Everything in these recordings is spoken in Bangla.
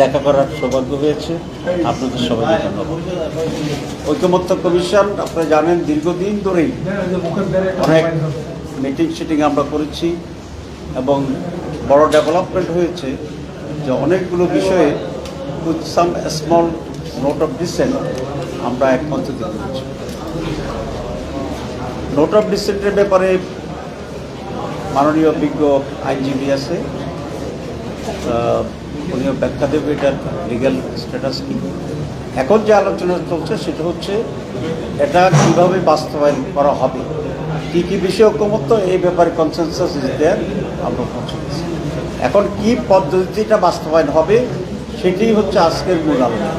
দেখা করার সৌভাগ্য হয়েছে। আপনাদের সবাইকে ধন্যবাদ। ঐকমত্য কমিশন, আপনারা জানেন, দীর্ঘদিন ধরেই অনেক মিটিং শিটিং আমরা করেছি এবং বড় ডেভেলপমেন্ট হয়েছে যে অনেকগুলো বিষয়ে with some small note of dissent আমরা একমত পেরেছি নোট অফ ডিসেন্টের ব্যাপারে মাননীয় বিজ্ঞ আইনজীবী আছে। উনিও ব্যাখ্যা দেবে এটার লিগ্যাল স্ট্যাটাস কি। এখন যে আলোচনা চলছে সেটা হচ্ছে এটা কীভাবে বাস্তবায়ন করা হবে, কি কি বিষয় ঐক্যমত্য, এই ব্যাপারে কনসেনসাস ইজ দেয়ার আমরা পৌঁছেছি এখন কি পদ্ধতিতে এটা বাস্তবায়ন হবে সেটি হচ্ছে আজকের মূল আলোচনা।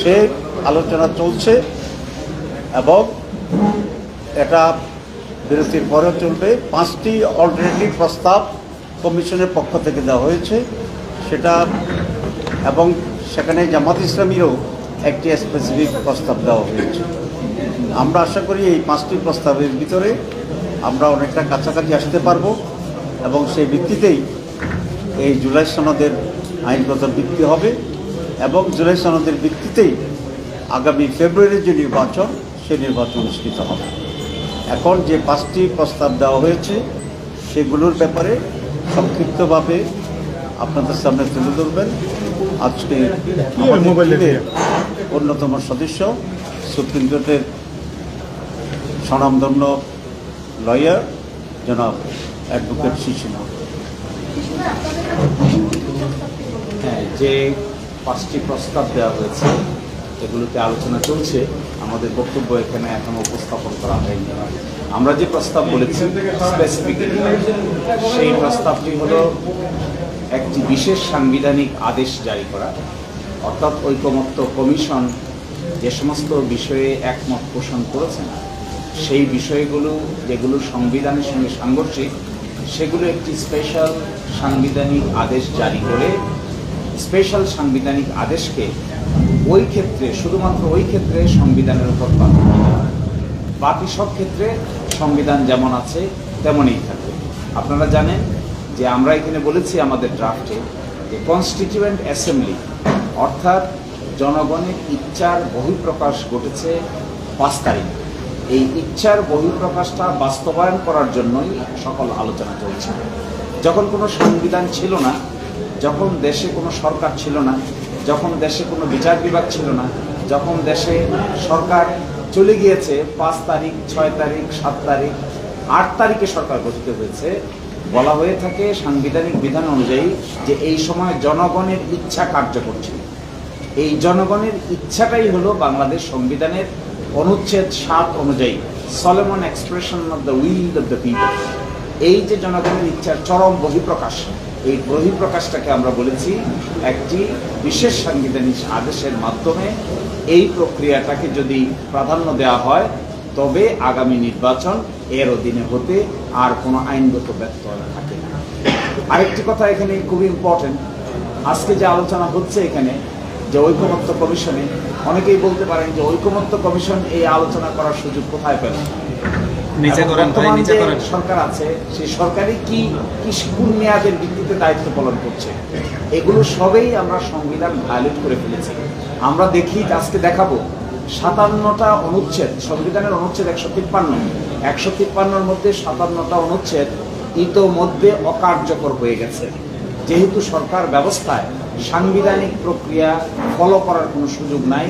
সে আলোচনা চলছে এবং এটা বিরতির পরেও চলবে। পাঁচটি অল্টারনেটিভ প্রস্তাব কমিশনের পক্ষ থেকে দেওয়া হয়েছে। সেটা এবং সেখানে জামাত ইসলামীরও একটি স্পেসিফিক প্রস্তাব দেওয়া হয়েছে। আমরা আশা করি এই পাঁচটি প্রস্তাবের ভিতরে আমরা অনেকটা কাছাকাছি আসতে পারব এবং সেই ভিত্তিতেই এই জুলাই সনদের আইনগত ভিত্তি হবে এবং জুলাই সনদের ভিত্তিতেই আগামী ফেব্রুয়ারির যে নির্বাচন সে নির্বাচন অনুষ্ঠিত হবে। এখন যে পাঁচটি প্রস্তাব দেওয়া হয়েছে, সেগুলোর ব্যাপারে সংক্ষিপ্তভাবে আপনাদের সামনে তুলে ধরবেন। আজকে অন্যতম সদস্য সুপ্রিম কোর্টের স্বনামধন্য লয়ার জনাব অ্যাডভোকেট শিশিনা। হ্যাঁ যে পাঁচটি প্রস্তাব দেওয়া হয়েছে এগুলোতে আলোচনা চলছে। আমাদের বক্তব্য এখানে এখনও উপস্থাপন করা হয়নি। আমরা যে প্রস্তাব বলেছি স্পেসিফিক সেই প্রস্তাবটি হলো একটি বিশেষ সাংবিধানিক আদেশ জারি করা। অর্থাৎ ঐকমত্য কমিশন যে সমস্ত বিষয়ে একমত পোষণ করেছেন সেই বিষয়গুলো, যেগুলো সংবিধানের সঙ্গে সাংঘর্ষিক, সেগুলো একটি স্পেশাল সাংবিধানিক আদেশ জারি করে স্পেশাল সাংবিধানিক আদেশকে ওই ক্ষেত্রে, শুধুমাত্র ওই ক্ষেত্রে সংবিধানের উপর বাকি সব ক্ষেত্রে সংবিধান যেমন আছে, তেমনই থাকবে। আপনারা জানেন যে আমরা এখানে বলেছি আমাদের ড্রাফটে যে কনস্টিটিউয়েন্ট অ্যাসেম্বলি অর্থাৎ জনগণের ইচ্ছার বহিঃপ্রকাশ ঘটেছে পাঁচ তারিখ। এই ইচ্ছার বহিঃপ্রকাশটা বাস্তবায়ন করার জন্যই সকল আলোচনা চলছে। যখন কোনো সংবিধান ছিল না, যখন দেশে কোনো সরকার ছিল না, যখন দেশে কোনো বিচার বিভাগ ছিল না, যখন দেশে সরকার চলে গিয়েছে, পাঁচ তারিখ, ছয় তারিখ, সাত তারিখ, আট তারিখে সরকার গঠিত হয়েছে বলা হয়ে থাকে সাংবিধানিক বিধান অনুযায়ী যে এই সময় জনগণের ইচ্ছা কার্যকর ছিল। এই জনগণের ইচ্ছাটাই হলো বাংলাদেশ সংবিধানের অনুচ্ছেদ সাত অনুযায়ী solemn expression of the will of the people এই যে জনগণের ইচ্ছার চরম বহিঃপ্রকাশ, এই বহিঃপ্রকাশটাকে আমরা বলেছি একটি বিশেষ সাংবিধানিক আদেশের মাধ্যমে। এই প্রক্রিয়াটাকে যদি প্রাধান্য দেওয়া হয় তবে আগামী নির্বাচন এর অধীনে হতে আর কোনো আইনগত ব্যত্যয় থাকে না। আরেকটি কথা এখানে খুবই ইম্পর্টেন্ট আজকে যে আলোচনা হচ্ছে এখানে যে ঐকমত্য কমিশনে অনেকেই বলতে পারেন যে ঐকমত্য কমিশন এই আলোচনা করার সুযোগ কোথায় পেল? সরকার আছে সেই সরকারই কি কি কোন মেয়াদের ভিত্তিতে দায়িত্ব পালন করছে? এগুলো সবেই আমরা সংবিধান ভায়োলেট করে ফেলেছি। আমরা দেখি আজকে দেখাবো সাতান্নটা অনুচ্ছেদ, সংবিধানের অনুচ্ছেদ একশো তিপ্পান্ন। একশো তিপ্পান্নর মধ্যে সাতান্নটা অনুচ্ছেদ ইতোমধ্যে অকার্যকর হয়ে গেছে। যেহেতু সরকার ব্যবস্থায় সাংবিধানিক প্রক্রিয়া ফলো করার কোনো সুযোগ নাই,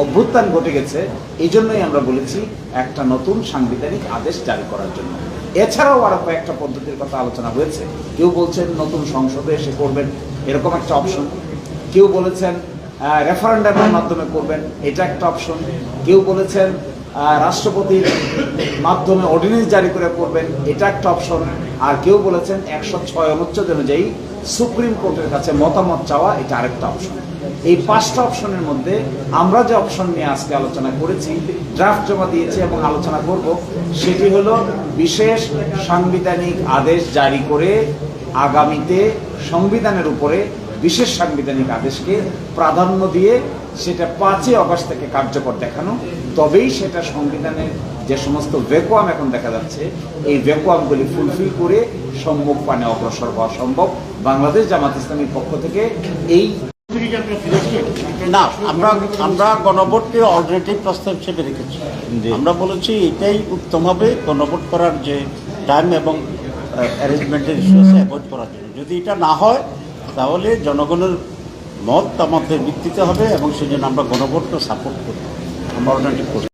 অভ্যুত্থান ঘটে গেছে এই জন্যই আমরা বলেছি একটা নতুন সাংবিধানিক আদেশ জারি করার জন্য। এছাড়াও আরও কয়েকটা পদ্ধতির কথা আলোচনা হয়েছে। কেউ বলছেন নতুন সংসদে এসে করবেন, এরকম একটা অপশন কেউ বলেছেন রেফারেন্ডামের মাধ্যমে করবেন, এটা একটা অপশন কেউ বলেছেন রাষ্ট্রপতির মাধ্যমে অর্ডিনেন্স জারি করে করবেন, এটা একটা অপশন আর কেউ বলেছেন, একশো ছয় অনুচ্ছেদ অনুযায়ী সুপ্রিম কোর্টের কাছে মতামত চাওয়া, এটা আরেকটা অপশন এই পাঁচটা অপশনের মধ্যে আমরা যে অপশন নিয়ে আজকে আলোচনা করেছি ড্রাফট জমা দিয়েছি এবং আলোচনা করব, সেটি হলো বিশেষ সাংবিধানিক আদেশ জারি করে আগামীতে সংবিধানের উপরে বিশেষ সাংবিধানিক আদেশকে প্রাধান্য দিয়ে সেটা পাঁচই অগস্ট থেকে কার্যকর দেখানো তবেই সেটা সংবিধানের যে সমস্ত ভ্যাকুয়াম এখন দেখা যাচ্ছে এই ভ্যাকুয়ামগুলি ফুলফিল করে সম্মুখ পানে অগ্রসর হওয়া সম্ভব। বাংলাদেশ জামাত ইসলামীর পক্ষ থেকে এই না আমরা আমরা গণভোটকে অল্টারনেটিভ প্রস্তাব হিসেবে রেখেছি। আমরা বলেছি এটাই উত্তম হবে গণভোট করার যে টাইম এবং অ্যারেঞ্জমেন্টের ইস্যু আছে অ্যাভয়েড করার জন্য। যদি এটা না হয় তাহলে জনগণের মত আমাদের ভিত্তিতে হবে এবং সেই জন্য আমরা গণভোটকে সাপোর্ট করি আমরা অনেকটি করি